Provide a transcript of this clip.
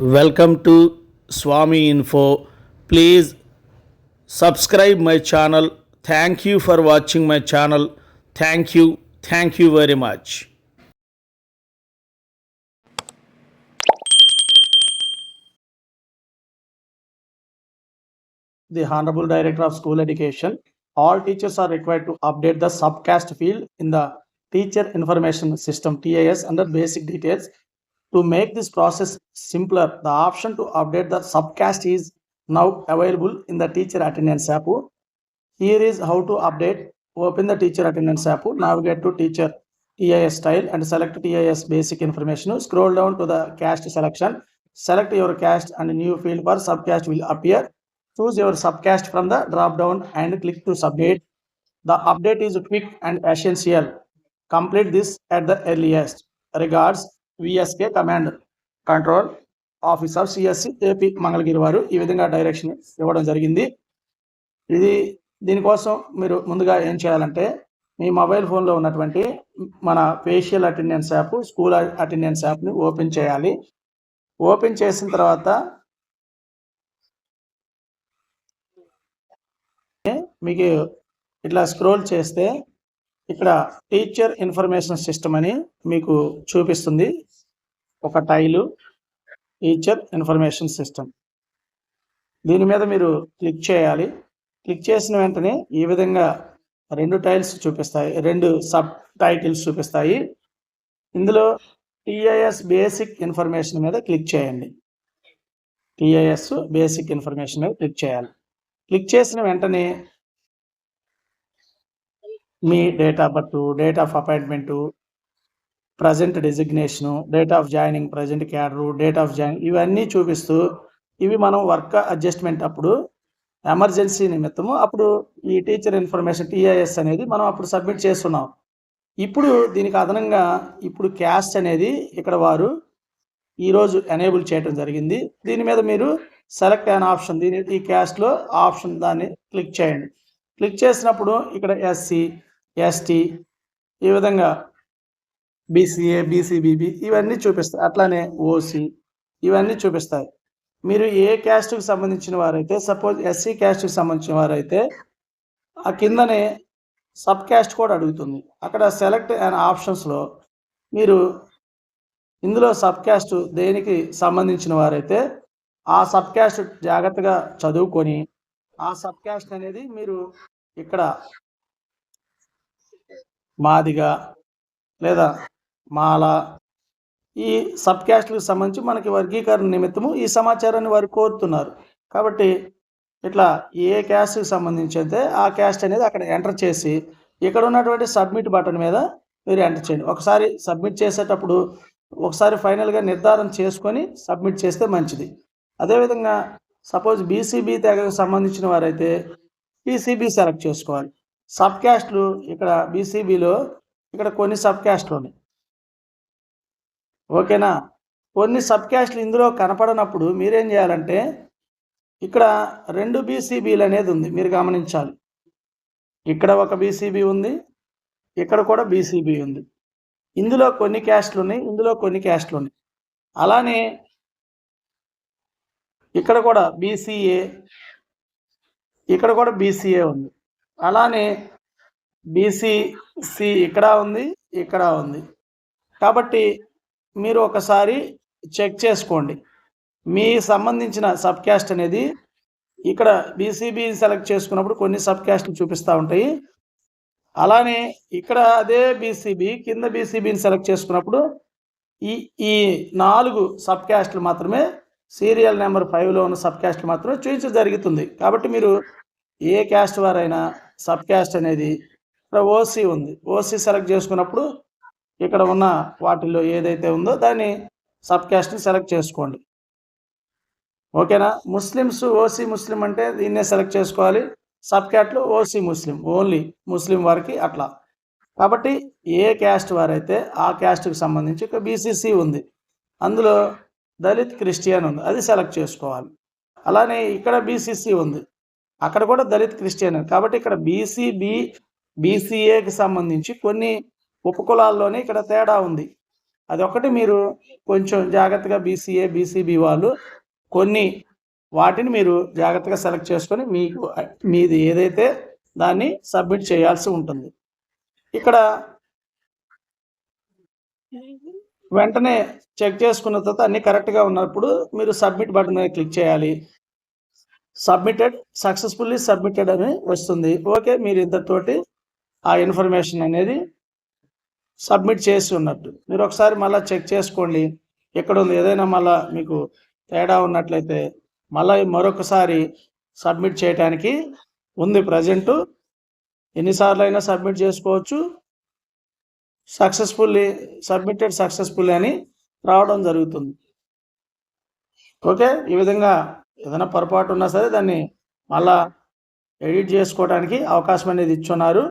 Welcome to Swami Info. Please subscribe my channel. Thank you for watching my channel. Thank you. Thank you very much. the Honorable Director of School Education, all teachers are required to update the subcast field in the Teacher Information System TIS under basic details. To make this process simpler, the option to update the subcast is now available in the Teacher Attendance app. Here is how to update. Open the Teacher Attendance app, navigate to Teacher TIS style and select TIS basic information. Scroll down to the cast selection. Select your cast and new field for subcast will appear. Choose your subcast from the drop down and click to submit. The update is quick and essential. Complete this at the earliest. Regards, VSK Command control officer CSC AP Mangalagiri వారు ఈ విధంగా direction ఇవ్వడం జరిగింది. ఇది దీనికోసం మీరు ముందుగా ఏం చేయాలంటే మీ మొబైల్ ఫోన్లో ఉన్నటువంటి మన facial attendance app school attendance యాప్ని ఓపెన్ చేయాలి. ఓపెన్ చేసిన తర్వాత మీకు ఇట్లా స్క్రోల్ చేస్తే ఇక్కడ టీచర్ ఇన్ఫర్మేషన్ సిస్టమ్ అని మీకు చూపిస్తుంది. ఒక టైలు టీచర్ ఇన్ఫర్మేషన్ సిస్టమ్. దీని మీద మీరు క్లిక్ చేయాలి. క్లిక్ చేసిన వెంటనే ఈ విధంగా రెండు టైల్స్ చూపిస్తాయి రెండు సబ్ టైటిల్స్ చూపిస్తాయి. ఇందులో టిఐఎస్ బేసిక్ ఇన్ఫర్మేషన్ మీద క్లిక్ చేయండి. టిఐఎస్ బేసిక్ ఇన్ఫర్మేషన్ మీద క్లిక్ చేయాలి. క్లిక్ చేసిన వెంటనే మీ date of birth date of appointment present designation date of joining present cadre date of join ఇవన్నీ చూపిస్తూ ఇవి మనం వర్క్ అడ్జస్ట్మెంట్ అప్పుడు ఎమర్జెన్సీ నిమిత్తము అప్పుడు ఈ టీచర్ ఇన్ఫర్మేషన్ టీఐఎస్ అనేది మనం అప్పుడు సబ్మిట్ చేస్తున్నాం. ఇప్పుడు దీనికి అదనంగా ఇప్పుడు క్యాస్ట్ అనేది ఇక్కడ వారు ఈరోజు ఎనేబుల్ చేయడం జరిగింది. దీని మీద మీరు సెలెక్ట్ అయిన ఆప్షన్ దీని ఈ క్యాస్ట్లో ఆప్షన్ దాన్ని క్లిక్ చేయండి. క్లిక్ చేసినప్పుడు ఇక్కడ ఎస్సీ ఎస్టీ ఈ విధంగా బీసీఏ బీసీబీబీ ఇవన్నీ చూపిస్తాయి అట్లానే ఓసీ ఇవన్నీ చూపిస్తాయి. మీరు ఏ క్యాస్ట్కి సంబంధించిన వారైతే సపోజ్ ఎస్సీ క్యాస్ట్కి సంబంధించిన వారైతే ఆ కిందనే సబ్ క్యాస్ట్ కూడా అడుగుతుంది. అక్కడ సెలెక్ట్ అండ్ ఆప్షన్స్లో మీరు ఇందులో సబ్ క్యాస్ట్ దేనికి సంబంధించిన వారైతే ఆ సబ్ క్యాస్ట్ జాగ్రత్తగా చదువుకొని ఆ సబ్ క్యాస్ట్ అనేది మీరు ఇక్కడ మాదిగా లేదా మాల ఈ సబ్ క్యాస్ట్లకు సంబంధించి మనకి వర్గీకరణ నిమిత్తము ఈ సమాచారాన్ని వారు కోరుతున్నారు. కాబట్టి ఇట్లా ఏ క్యాస్ట్కి సంబంధించి అయితే ఆ క్యాస్ట్ అనేది అక్కడ ఎంటర్ చేసి ఇక్కడ ఉన్నటువంటి సబ్మిట్ బటన్ మీద మీరు ఎంటర్ చేయండి. ఒకసారి సబ్మిట్ చేసేటప్పుడు ఒకసారి ఫైనల్గా నిర్ధారణ చేసుకొని సబ్మిట్ చేస్తే మంచిది. అదేవిధంగా సపోజ్ బీసీబీ తెగకు సంబంధించిన వారైతే బీసీబీ సెలెక్ట్ చేసుకోవాలి. సబ్ క్యాస్ట్లు ఇక్కడ బీసీబీలో ఇక్కడ కొన్ని సబ్ క్యాస్ట్లు ఉన్నాయి ఓకేనా? కొన్ని సబ్ క్యాస్ట్లు ఇందులో కనపడనప్పుడు మీరేం చేయాలంటే ఇక్కడ రెండు బీసీబీలు అనేది ఉంది మీరు గమనించాలి. ఇక్కడ ఒక బీసీబీ ఉంది ఇక్కడ కూడా బీసీబీ ఉంది. ఇందులో కొన్ని క్యాస్ట్లు ఉన్నాయి ఇందులో కొన్ని క్యాస్ట్లు ఉన్నాయి. అలానే ఇక్కడ కూడా బీసీఏ ఇక్కడ కూడా బీసీఏ ఉంది. అలానే బీసీసి ఇక్కడ ఉంది ఇక్కడ ఉంది. కాబట్టి మీరు ఒకసారి చెక్ చేసుకోండి. మీ సంబంధించిన సబ్ క్యాస్ట్ అనేది ఇక్కడ బీసీబీ సెలెక్ట్ చేసుకున్నప్పుడు కొన్ని సబ్ క్యాస్ట్లు చూపిస్తూ ఉంటాయి. అలానే ఇక్కడ అదే బీసీబీ కింద బీసీబీని సెలెక్ట్ చేసుకున్నప్పుడు ఈ ఈ నాలుగు సబ్ క్యాస్ట్లు మాత్రమే సీరియల్ నెంబర్ ఫైవ్లో ఉన్న సబ్ క్యాస్ట్లు మాత్రమే చూపించడం జరుగుతుంది. కాబట్టి మీరు ఏ క్యాస్ట్ వారైనా సబ్ క్యాస్ట్ అనేది ఇక్కడ ఓసీ ఉంది. ఓసీ సెలెక్ట్ చేసుకున్నప్పుడు ఇక్కడ ఉన్న వాటిల్లో ఏదైతే ఉందో దాన్ని సబ్ క్యాస్ట్ని సెలెక్ట్ చేసుకోండి. ఓకేనా? ముస్లిమ్స్ ఓసీ ముస్లిం అంటే దీన్నే సెలెక్ట్ చేసుకోవాలి. Sub OC Muslim only Muslim వారికి అట్లా. కాబట్టి ఏ క్యాస్ట్ వారైతే ఆ క్యాస్ట్కి సంబంధించి ఒక బీసీసీ ఉంది అందులో దళిత్ క్రిస్టియన్ ఉంది అది సెలెక్ట్ చేసుకోవాలి. అలానే ఇక్కడ బీసీసీ ఉంది అక్కడ కూడా దళిత్ క్రిస్టియన్. కాబట్టి ఇక్కడ బీసీబీ బీసీఏకి సంబంధించి కొన్ని ఉపకులాల్లోనే ఇక్కడ తేడా ఉంది. అది ఒకటి మీరు కొంచెం జాగ్రత్తగా బీసీఏ బీసీబీ వాళ్ళు కొన్ని వాటిని మీరు జాగ్రత్తగా సెలెక్ట్ చేసుకొని మీకు మీది ఏదైతే దాన్ని సబ్మిట్ చేయాల్సి ఉంటుంది. ఇక్కడ వెంటనే చెక్ చేసుకున్న తర్వాత అన్ని కరెక్ట్గా ఉన్నప్పుడు మీరు సబ్మిట్ బటన్ మీద క్లిక్ చేయాలి. సబ్మిటెడ్ సక్సెస్ఫుల్లీ సబ్మిటెడ్ అని వస్తుంది. ఓకే మీరు ఇంతతోటి ఆ ఇన్ఫర్మేషన్ అనేది సబ్మిట్ చేసి ఉన్నట్టు. మీరు ఒకసారి మళ్ళీ చెక్ చేసుకోండి. ఎక్కడ ఉంది? ఏదైనా మళ్ళీ మీకు తేడా ఉన్నట్లయితే మళ్ళీ మరొకసారి సబ్మిట్ చేయడానికి ఉంది ప్రజెంట్. ఎన్నిసార్లు అయినా సబ్మిట్ చేసుకోవచ్చు. సక్సెస్ఫుల్లీ సబ్మిటెడ్ సక్సెస్ఫుల్లీ అని రావడం జరుగుతుంది. ఓకే? ఈ విధంగా ఏదైనా పొరపాటు ఉన్నా సరే దాన్ని మళ్ళా ఎడిట్ చేసుకోవడానికి అవకాశం అనేది ఇచ్చున్నారు.